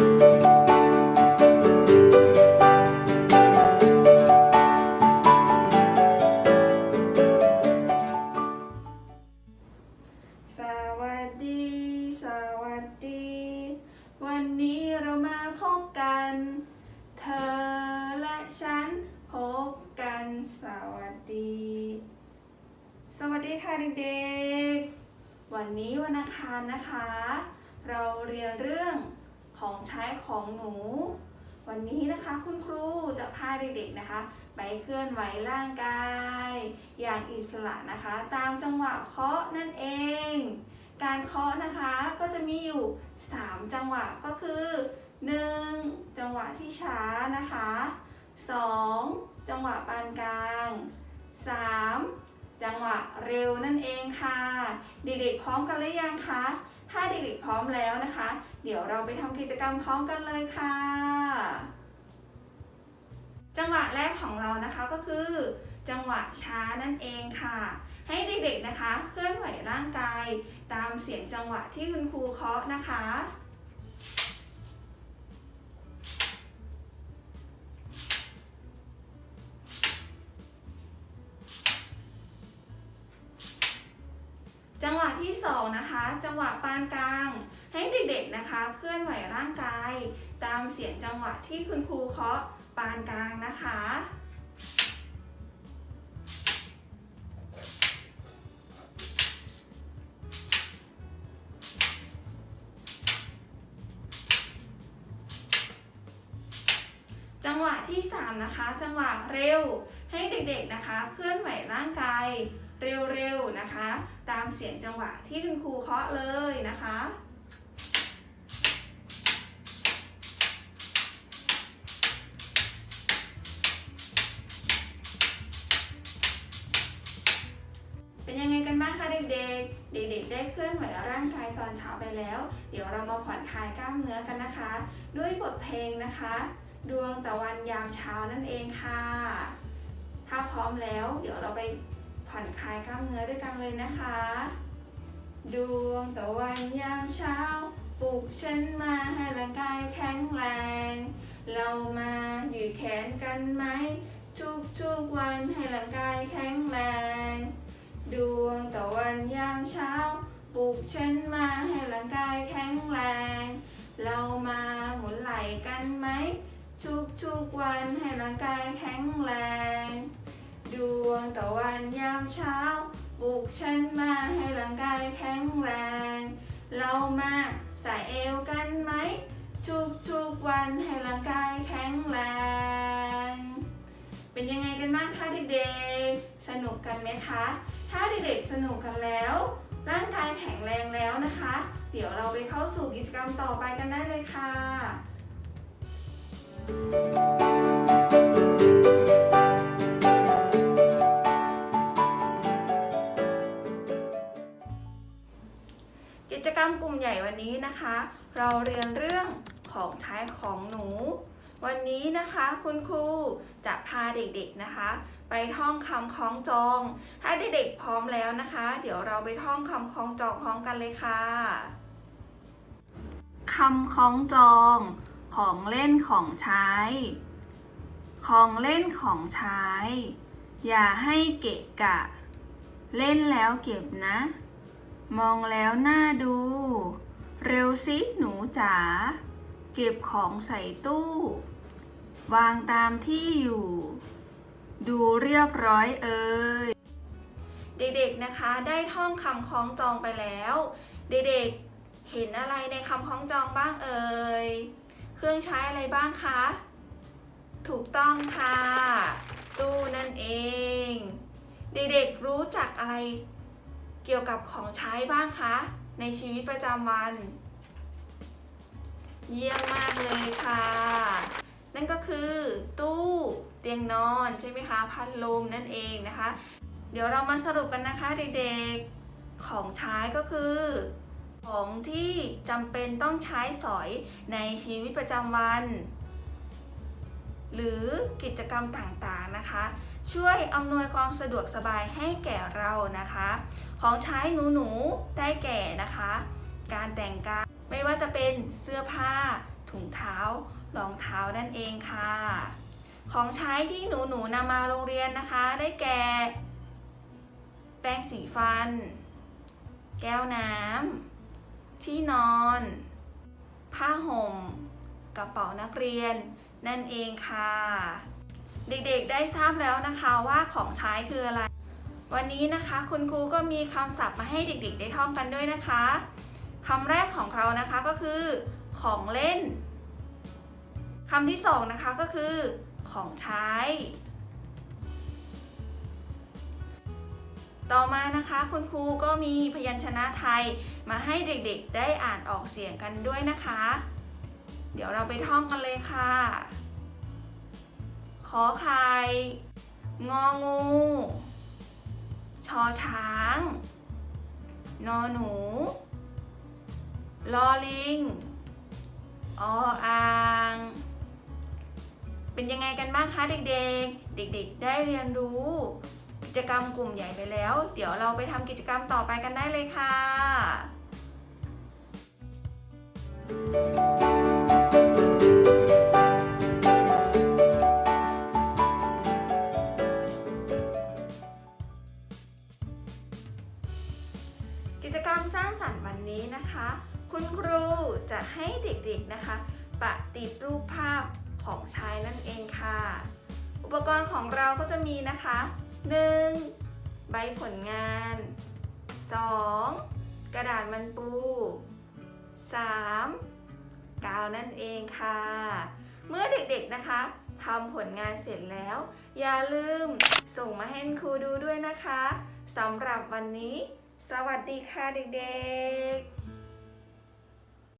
สวัสดี สวัสดี วันนี้เรามาพบกัน เธอและฉันพบกัน สวัสดี สวัสดีค่ะเด็กๆ วันนี้วันอังคารนะคะ เราเรียนเรื่อง ของใช้ของหนู วันนี้นะคะคุณครูจะพาเด็กๆนะคะ ไปเคลื่อนไหวร่างกาย อย่างอิสระนะคะ ตามจังหวะเคาะนั่นเอง การเคาะนะคะก็จะมีอยู่ 3 จังหวะก็คือ 1. จังหวะที่ช้านะคะ 2. จังหวะปานกลาง 3. จังหวะเร็วนั่นเองค่ะ เด็กๆพร้อมกันหรือยังคะ ถ้าเด็กๆพร้อมแล้วนะคะ เดี๋ยวเราไปทำกิจกรรมพร้อมกันเลยค่ะ จังหวะแรกของเรานะคะก็คือ จังหวะช้านั่นเองค่ะ ให้เด็กๆนะคะ เคลื่อนไหวร่างกาย ตามเสียงจังหวะที่คุณครูเคาะนะคะ หวะที่สองนะคะจังหวะปานกลาง ให้เด็กๆนะคะ เคลื่อนไหวร่างกาย ตามเสียงจังหวะที่คุณครูเคาะปานกลางนะคะจังหวะที่ 3 นะคะ จังหวะเร็วให้เด็กๆนะคะ เคลื่อนไหวร่างกายเร็วๆนะคะ ตามเสียงจังหวะที่คุณครูเคาะเลยนะคะเป็นยังไงกันบ้างคะเด็กๆ เด็กๆ ได้เคลื่อนไหวร่างกายตอนเช้าไปแล้ว เดี๋ยวเรามาผ่อนคลายกล้ามเนื้อกันนะคะ ด้วยบทเพลงนะคะ ดวงตะวันยามเช้านั่นเองค่ะ ถ้าพร้อมแล้ว เดี๋ยวเราไป ผ่อนคลายกล้ามเนื้อด้วยกันเลยนะคะ ดวงตะวันยามเช้า ปลุกฉันมาให้ร่างกายแข็งแรง เรามายืดแขนกันไหม ทุกๆวันให้ร่างกายแข็งแรง นยามเช้าปลุกฉันมาให้ร่างกายแข็งแรง เรามาใส่เอวกันไหม ทุกทุกวันให้ร่างกายแข็งแรง เป็นยังไงกันบ้างคะเด็กๆ สนุกกันไหมคะ ถ้าเด็กๆสนุกกันแล้ว ร่างกายแข็งแรงแล้วนะคะ เดี๋ยวเราไปเข้าสู่กิจกรรมต่อไปกันได้เลยค่ะ นี้นะคะ เราเรียนเรื่องของใช้ของหนู วันนี้นะคะคุณครูจะพาเด็กๆนะคะ ไปท่องคำคล้องจอง ถ้าเด็กๆพร้อมแล้วนะคะ เดี๋ยวเราไปท่องคำคล้องจองพร้อมกันเลยค่ะคำคล้องจองของเล่นของใช้ ของเล่นของใช้ อย่าให้เกะกะ เล่นแล้วเก็บนะ มองแล้วน่าดู เร็วสิหนูจ๋า เก็บของใส่ตู้ วางตามที่อยู่ ดูเรียบร้อยเอ่ย เด็กๆนะคะได้ท่องคำคล้องจองไปแล้ว เด็กๆเห็นอะไรในคำคล้องจองบ้างเอ่ย เครื่องใช้อะไรบ้างคะ ถูกต้องค่ะ ตู้นั่นเอง เด็กๆรู้จักอะไร เกี่ยวกับของใช้บ้างคะ ในชีวิตประจำวัน เยี่ยมมากเลยค่ะ นั่นก็คือตู้เตียงนอนใช่ไหมคะพัดลมนั่นเองนะคะ เดี๋ยวเรามาสรุปกันนะคะเด็กๆของใช้ก็คือ ของที่จำเป็นต้องใช้สอยในชีวิตประจำวัน หรือกิจกรรมต่างๆนะคะ ช่วยอำนวยความสะดวกสบายให้แก่เรานะคะ ของใช้หนูๆได้แก่นะคะ การแต่งกายไม่ว่าจะเป็นเสื้อผ้า ถุงเท้ารองเท้านั่นเองค่ะ ของใช้ที่หนูหนูๆนำมาโรงเรียนนะคะ ได้แก่ แปรงสีฟัน แก้วน้ำที่นอน ผ้าห่ม กระเป๋านักเรียน นั่นเองค่ะ เด็กๆได้ทราบแล้วนะคะว่าของใช้คืออะไร วันนี้นะคะคุณครูก็มีคำศัพท์มาให้เด็กๆ ได้ท่องกันด้วยนะคะคำแรกของเรานะคะก็คือ ของเล่นคำที่สองนะคะก็คือ ของใช้ ต่อมานะคะคุณครูก็มีพยัญชนะไทยมาให้เด็กๆ ได้อ่านออกเสียงกันด้วยนะคะ เดี๋ยวเราไปท่องกันเลยค่ะ ขอไข่งองู ชอช้าง นอหนู ลอลิง ออ่างเป็นยังไงกันบ้างคะเด็กๆ เด็กๆ ได้เรียนรู้ กิจกรรมกลุ่มใหญ่ไปแล้ว เดี๋ยวเราไปทำกิจกรรมต่อไปกันได้เลยค่ะ จกรรมสร้างสรรค์วันนี้นะคะ คุณครูจะให้เด็กๆนะคะ ปะติดรูปภาพของใช้นั่นเองค่ะ อุปกรณ์ของเราก็จะมีนะคะ 1. ใบผลงาน 2. กระดาษมันปู 3. กาวนั่นเองค่ะ เมื่อเด็กๆนะคะทำผลงานเสร็จแล้ว อย่าลืมส่งมาให้ครูดูด้วยนะคะสำหรับวันนี้ สวัสดีค่ะเด็กๆ